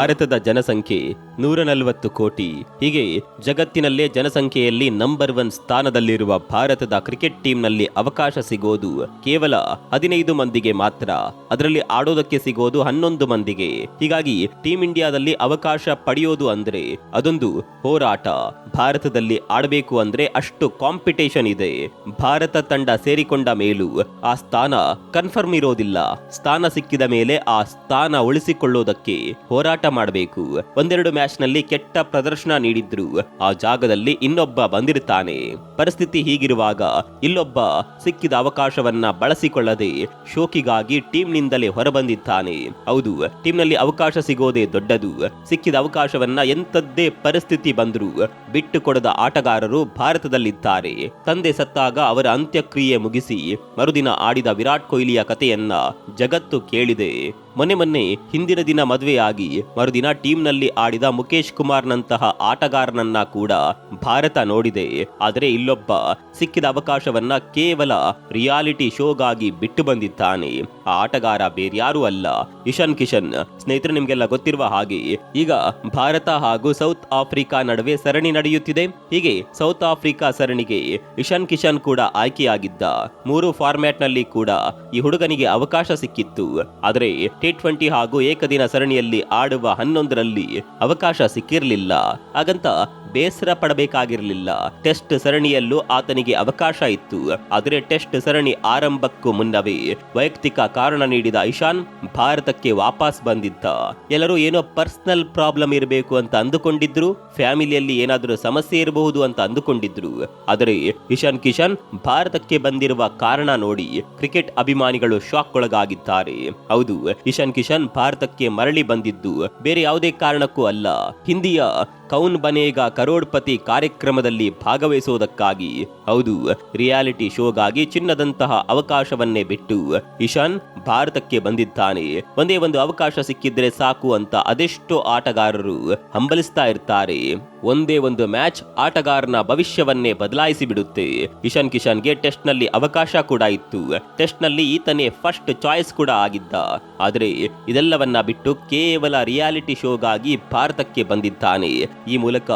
ಭಾರತದ ಜನಸಂಖ್ಯೆ ನೂರ ನಲವತ್ತು ಕೋಟಿ. ಹೀಗೆ ಜಗತ್ತಿನಲ್ಲೇ ಜನಸಂಖ್ಯೆಯಲ್ಲಿ ನಂಬರ್ ಒನ್ ಸ್ಥಾನದಲ್ಲಿರುವ ಭಾರತದ ಕ್ರಿಕೆಟ್ ಟೀಮ್ನಲ್ಲಿ ಅವಕಾಶ ಸಿಗೋದು ಕೇವಲ ಹದಿನೈದು ಮಂದಿಗೆ ಮಾತ್ರ. ಅದರಲ್ಲಿ ಆಡೋದಕ್ಕೆ ಸಿಗೋದು ಹನ್ನೊಂದು ಮಂದಿಗೆ. ಹೀಗಾಗಿ ಟೀಮ್ ಇಂಡಿಯಾದಲ್ಲಿ ಅವಕಾಶ ಪಡೆಯೋದು ಅಂದ್ರೆ ಅದೊಂದು ಹೋರಾಟ. ಭಾರತದಲ್ಲಿ ಆಡಬೇಕು ಅಂದ್ರೆ ಅಷ್ಟು ಕಾಂಪಿಟೇಷನ್ ಇದೆ. ಭಾರತ ತಂಡ ಸೇರಿಕೊಂಡ ಮೇಲೂ ಆ ಸ್ಥಾನ ಕನ್ಫರ್ಮ್ ಇರೋದಿಲ್ಲ. ಸ್ಥಾನ ಸಿಕ್ಕಿದ ಮೇಲೆ ಆ ಸ್ಥಾನ ಉಳಿಸಿಕೊಳ್ಳೋದಕ್ಕೆ ಹೋರಾಟ ಮಾಡಬೇಕು. ಒಂದೆರಡು ಮ್ಯಾಚ್ನಲ್ಲಿ ಕೆಟ್ಟ ಪ್ರದರ್ಶನ ನೀಡಿದ್ರು. ಆ ಜಾಗದಲ್ಲಿ ಇನ್ನೊಬ್ಬ ಬಂದಿರ್ತಾನೆ ಪರಿಸ್ಥಿತಿ ಹೀಗಿರುವಾಗ ಇಲ್ಲೊಬ್ಬ ಸಿಕ್ಕಿದ ಅವಕಾಶವನ್ನ ಬಳಸಿಕೊಳ್ಳದೆ ಶೋಕಿಗಾಗಿ ಟೀಮ್ನಿಂದಲೇ ಹೊರಬಂದಿದ್ದಾನೆ. ಹೌದು, ಟೀಮ್ನಲ್ಲಿ ಅವಕಾಶ ಸಿಗೋದೇ ದೊಡ್ಡದು. ಸಿಕ್ಕಿದ ಅವಕಾಶವನ್ನ ಎಂತದ್ದೇ ಪರಿಸ್ಥಿತಿ ಬಂದ್ರು ಬಿಟ್ಟು ಕೊಡದ ಆಟಗಾರರು ಭಾರತದಲ್ಲಿದ್ದಾರೆ. ತಂದೆ ಸತ್ತಾಗ ಅವರ ಅಂತ್ಯಕ್ರಿಯೆ ಮುಗಿಸಿ ಮರುದಿನ ಆಡಿದ ವಿರಾಟ್ ಕೊಹ್ಲಿಯ ಕಥೆಯನ್ನ ಜಗತ್ತು ಕೇಳಿದೆ. ಮೊನ್ನೆ ಮೊನ್ನೆ ಹಿಂದಿನ ದಿನ ಮದುವೆಯಾಗಿ ಮರುದಿನ ಟೀಮ್ನಲ್ಲಿ ಆಡಿದ ಮುಖೇಶ್ ಕುಮಾರ್ನಂತಹ ಆಟಗಾರನನ್ನ ಕೂಡ ಭಾರತ ನೋಡಿದೆ. ಆದರೆ ಇಲ್ಲೊಬ್ಬ ಸಿಕ್ಕಿದ ಅವಕಾಶವನ್ನ ಕೇವಲ ರಿಯಾಲಿಟಿ ಶೋಗಾಗಿ ಬಿಟ್ಟು ಬಂದಿದ್ದಾನೆ. ಆ ಆಟಗಾರ ಬೇರ್ಯಾರೂ ಅಲ್ಲ ಇಶಾನ್ ಕಿಶನ್, ಸ್ನೇಹಿತರು, ನಿಮಗೆಲ್ಲ ಗೊತ್ತಿರುವ ಹಾಗೆ ಈಗ ಭಾರತ ಹಾಗೂ ಸೌತ್ ಆಫ್ರಿಕಾ ನಡುವೆ ಸರಣಿ ನಡೆಯುತ್ತಿದೆ. ಹೀಗೆ ಸೌತ್ ಆಫ್ರಿಕಾ ಸರಣಿಗೆ ಇಶಾನ್ ಕಿಶನ್ ಕೂಡ ಆಯ್ಕೆಯಾಗಿದ್ದ ಮೂರು ಫಾರ್ಮ್ಯಾಟ್ನಲ್ಲಿ ಕೂಡ ಈ ಹುಡುಗನಿಗೆ ಅವಕಾಶ ಸಿಕ್ಕಿತ್ತು. ಆದರೆ ಟಿ ಟ್ವೆಂಟಿ ಹಾಗೂ ಏಕದಿನ ಸರಣಿಯಲ್ಲಿ ಆಡುವ ಹನ್ನೊಂದರಲ್ಲಿ ಅವಕಾಶ ಸಿಕ್ಕಿರಲಿಲ್ಲ. ಹಾಗಂತ ಬೇಸರ ಪಡಬೇಕಾಗಿರಲಿಲ್ಲ. ಟೆಸ್ಟ್ ಸರಣಿಯಲ್ಲೂ ಆತನಿಗೆ ಅವಕಾಶ ಇತ್ತು. ಆದರೆ ಟೆಸ್ಟ್ ಸರಣಿ ಆರಂಭಕ್ಕೂ ಮುನ್ನವೇ ವೈಯಕ್ತಿಕ ಕಾರಣ ನೀಡಿದ ಇಶಾನ್ ಭಾರತಕ್ಕೆ ವಾಪಸ್ ಬಂದಿದ್ದ. ಎಲ್ಲರೂ ಏನೋ ಪರ್ಸನಲ್ ಪ್ರಾಬ್ಲಮ್ ಇರಬೇಕು ಅಂತ ಅಂದುಕೊಂಡಿದ್ರು. ಫ್ಯಾಮಿಲಿಯಲ್ಲಿ ಏನಾದರೂ ಸಮಸ್ಯೆ ಇರಬಹುದು ಅಂತ ಅಂದುಕೊಂಡಿದ್ರು. ಆದರೆ ಇಶಾನ್ ಕಿಶನ್ ಭಾರತಕ್ಕೆ ಬಂದಿರುವ ಕಾರಣ ನೋಡಿ ಕ್ರಿಕೆಟ್ ಅಭಿಮಾನಿಗಳು ಶಾಕ್ ಒಳಗಾಗಿದ್ದಾರೆ ಹೌದು, ಇಶಾನ್ ಕಿಶನ್ ಭಾರತಕ್ಕೆ ಮರಳಿ ಬಂದಿದ್ದು. ಬೇರೆ ಯಾವುದೇ ಕಾರಣಕ್ಕೂ ಅಲ್ಲ. ಹಿಂದಿಯ ಕೌನ್ ಬನೇಗ ಕರೋಡ್ಪತಿ ಕಾರ್ಯಕ್ರಮದಲ್ಲಿ ಭಾಗವಹಿಸುವುದಕ್ಕಾಗಿ. ಹೌದು, ರಿಯಾಲಿಟಿ ಶೋಗಾಗಿ ಚಿನ್ನದಂತಹ ಅವಕಾಶವನ್ನೇ ಬಿಟ್ಟು ಇಶಾನ್ ಭಾರತಕ್ಕೆ ಬಂದಿದ್ದಾನೆ. ಒಂದೇ ಒಂದು ಅವಕಾಶ ಸಿಕ್ಕಿದ್ರೆ ಸಾಕು ಅಂತ ಅದೆಷ್ಟೋ ಆಟಗಾರರು ಹಂಬಲಿಸ್ತಾ ಇರ್ತಾರೆ. ಒಂದೇ ಒಂದು ಮ್ಯಾಚ್ ಆಟಗಾರನ ಭವಿಷ್ಯವನ್ನೇ ಬದಲಾಯಿಸಿ ಬಿಡುತ್ತೆ. ಇಶಾನ್ ಕಿಶನ್ಗೆ ಟೆಸ್ಟ್ನಲ್ಲಿ ಅವಕಾಶ ಕೂಡ ಇತ್ತು. ಟೆಸ್ಟ್ನಲ್ಲಿ ಈತನೇ ಫಸ್ಟ್ ಚಾಯ್ಸ್ ಕೂಡ ಆಗಿದ್ದ. ಆದರೆ ಇದೆಲ್ಲವನ್ನ ಬಿಟ್ಟು ಕೇವಲ ರಿಯಾಲಿಟಿ ಶೋಗಾಗಿ ಭಾರತಕ್ಕೆ ಬಂದಿದ್ದಾನೆ. ಈ ಮೂಲಕ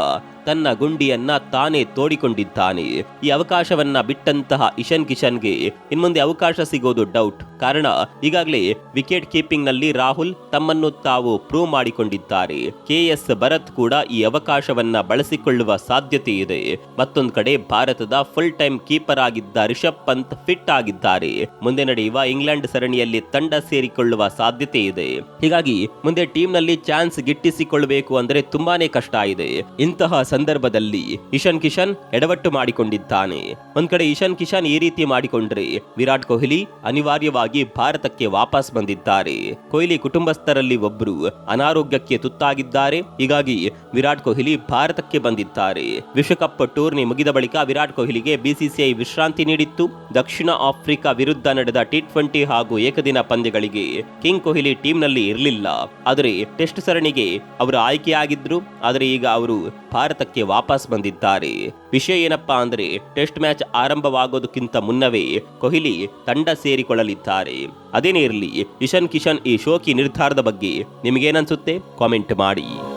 ತನ್ನ ಗುಂಡಿಯನ್ನ ತಾನೇ ತೋಡಿಕೊಂಡಿದ್ದಾನೆ. ಈ ಅವಕಾಶವನ್ನ ಬಿಟ್ಟಂತಹ ಇಶನ್ ಕಿಶನ್ಗೆ ಇನ್ಮುಂದೆ ಅವಕಾಶ ಸಿಗೋದು ಡೌಟ್. ಕಾರಣ, ಈಗಾಗಲೇ ವಿಕೆಟ್ ಕೀಪಿಂಗ್ನಲ್ಲಿ ರಾಹುಲ್ ತಮ್ಮನ್ನು ತಾವು ಪ್ರೂವ್ ಮಾಡಿಕೊಂಡಿದ್ದಾರೆ. ಕೆಎಸ್ ಭರತ್ ಕೂಡ ಈ ಅವಕಾಶವನ್ನ ಬಳಸಿಕೊಳ್ಳುವ ಸಾಧ್ಯತೆ ಇದೆ. ಮತ್ತೊಂದು ಕಡೆ ಭಾರತದ ಫುಲ್ ಟೈಮ್ ಕೀಪರ್ ಆಗಿದ್ದ ರಿಷಬ್ ಪಂತ್ ಫಿಟ್ ಆಗಿದ್ದಾರೆ. ಮುಂದೆ ನಡೆಯುವ ಇಂಗ್ಲೆಂಡ್ ಸರಣಿಯಲ್ಲಿ ತಂಡ ಸೇರಿಕೊಳ್ಳುವ ಸಾಧ್ಯತೆ ಇದೆ. ಹೀಗಾಗಿ ಮುಂದೆ ಟೀಮ್ನಲ್ಲಿ ಚಾನ್ಸ್ ಗಿಟ್ಟಿಸಿಕೊಳ್ಳಬೇಕು ಅಂದ್ರೆ ತುಂಬಾನೇ ಕಷ್ಟ ಇದೆ. ಇಂತಹ ಸಂದರ್ಭದಲ್ಲಿ ಇಶಾನ್ ಕಿಶನ್ ಎಡವಟ್ಟು ಮಾಡಿಕೊಂಡಿದ್ದಾನೆ. ಒಂದ್ ಕಡೆ ಇಶಾನ್ ಕಿಶನ್ ಈ ರೀತಿ ಮಾಡಿಕೊಂಡ್ರೆ ವಿರಾಟ್ ಕೊಹ್ಲಿ ಅನಿವಾರ್ಯವಾಗಿ ಭಾರತಕ್ಕೆ ವಾಪಸ್ ಬಂದಿದ್ದಾರೆ. ಕೊಹ್ಲಿ ಕುಟುಂಬಸ್ಥರಲ್ಲಿ ಒಬ್ಬರು ಅನಾರೋಗ್ಯಕ್ಕೆ ತುತ್ತಾಗಿದ್ದಾರೆ. ಹೀಗಾಗಿ ವಿರಾಟ್ ಕೊಹ್ಲಿ ಭಾರತಕ್ಕೆ ಬಂದಿದ್ದಾರೆ. ವಿಶ್ವಕಪ್ ಟೂರ್ನಿ ಮುಗಿದ ಬಳಿಕ ವಿರಾಟ್ ಕೊಹ್ಲಿಗೆ ಬಿಸಿಸಿಐ ವಿಶ್ರಾಂತಿ ನೀಡಿತ್ತು. ದಕ್ಷಿಣ ಆಫ್ರಿಕಾ ವಿರುದ್ಧ ನಡೆದ ಟಿ ಟ್ವೆಂಟಿ ಹಾಗೂ ಏಕದಿನ ಪಂದ್ಯಗಳಿಗೆ ಕಿಂಗ್ ಕೊಹ್ಲಿ ಟೀಮ್ನಲ್ಲಿ ಇರಲಿಲ್ಲ. ಆದರೆ ಟೆಸ್ಟ್ ಸರಣಿಗೆ ಅವರು ಆಯ್ಕೆಯಾಗಿದ್ರು. ಆದರೆ ಈಗ ಅವರು ಭಾರತಕ್ಕೆ ವಾಪಸ್ ಬಂದಿದ್ದಾರೆ. ವಿಷಯ ಏನಪ್ಪಾ ಅಂದ್ರೆ, ಟೆಸ್ಟ್ ಮ್ಯಾಚ್ ಆರಂಭವಾಗೋದಕ್ಕಿಂತ ಮುನ್ನವೇ ಕೊಹ್ಲಿ ತಂಡ ಸೇರಿಕೊಳ್ಳಲಿದ್ದಾರೆ. ಅದೇನೇ ಇರಲಿ, ಇಶನ್ ಕಿಶನ್ ಈ ಶೋಕಿ ನಿರ್ಧಾರದ ಬಗ್ಗೆ ನಿಮಗೇನನ್ಸುತ್ತೆ? ಕಾಮೆಂಟ್ ಮಾಡಿ.